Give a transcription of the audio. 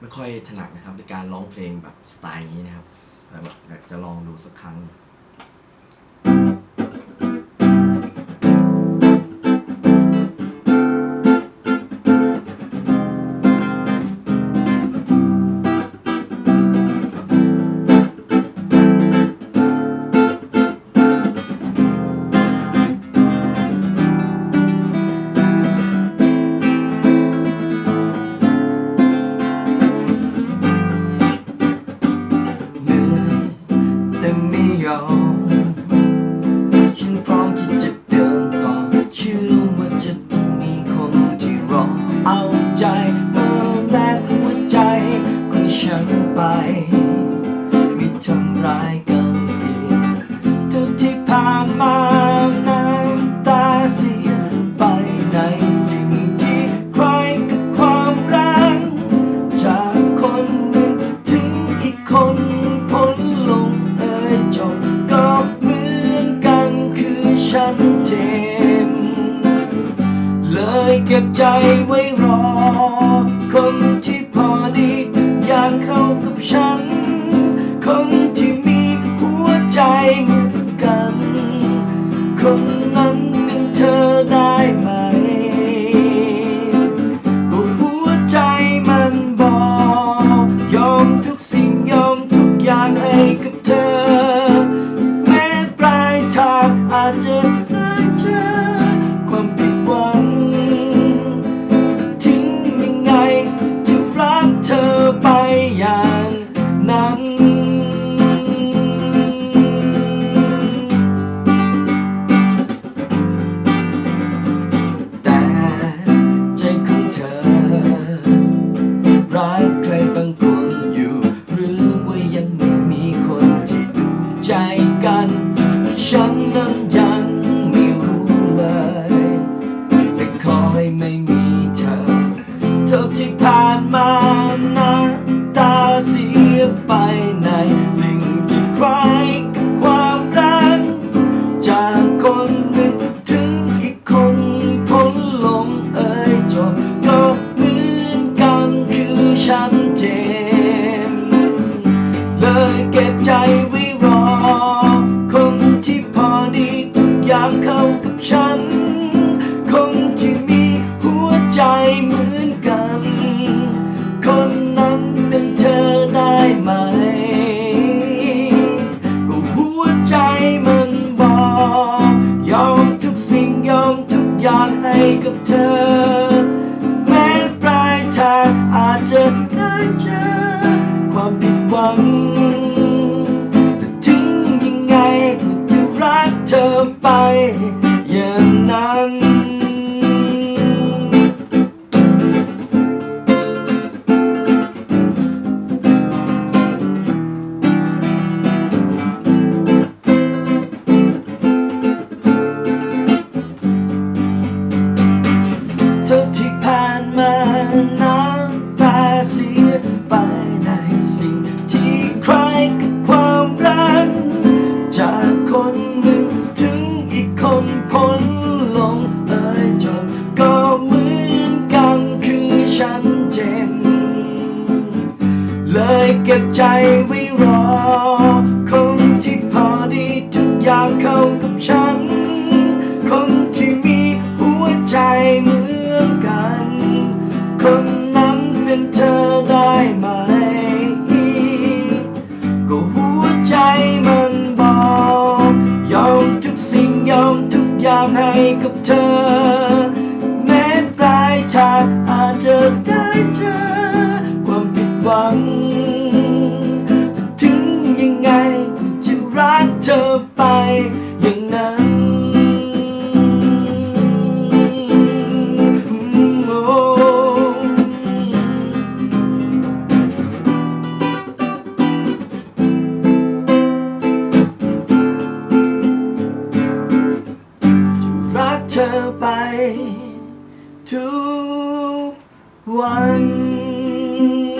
ไม่ค่อยถนัดนะครับในการร้องเพลงแบบสไตล์นี้นะครับแต่แบบอยากจะลองดูสักครั้ง ไเลยเก็บใจไว้รอ คนที่พอดีทุกอย่างเข้ากับฉัน คนที่มีหัวใจเหมือนกัน คนนั้นเป็นเธอได้ไหมก็หัวใจมันบอก ยอมทุกสิ่งยอมทุกอย่างให้กับเธอ แม้ปลายทางอาจจะได้เจอ ฉันนั้นยังไม่รู้เลย แต่ขอให้ไม่มีเธอเท่าที่ผ่านมาน้ำตาเสียไปในสิ่งที่ใครกับความรัก จากคนหนึ่งถึงอีกคนพ้นลงเอ่ยจบก็เหมือนกันคือฉันเจ็บเลยเก็บใจไว้รอ อย่างเข้ากับฉัน คนที่มีหัวใจเหมือนกัน คนนั้นเป็นเธอได้ไหม ก็หัวใจมันบอกยอมทุกสิ่งยอมทุกอย่างให้กับเธอ แม้ปลายทางอาจจะได้เจอความผิดหวัง พ้นลงเอ่ยจบก็เหมือนกันคือฉันเจ็บเลยเก็บใจไว้รอ คงที่พอดีทุกอย่างเข้าางให้กับเธอ แม้ปลายทางอาจจะได้เจอความผิดหวัง one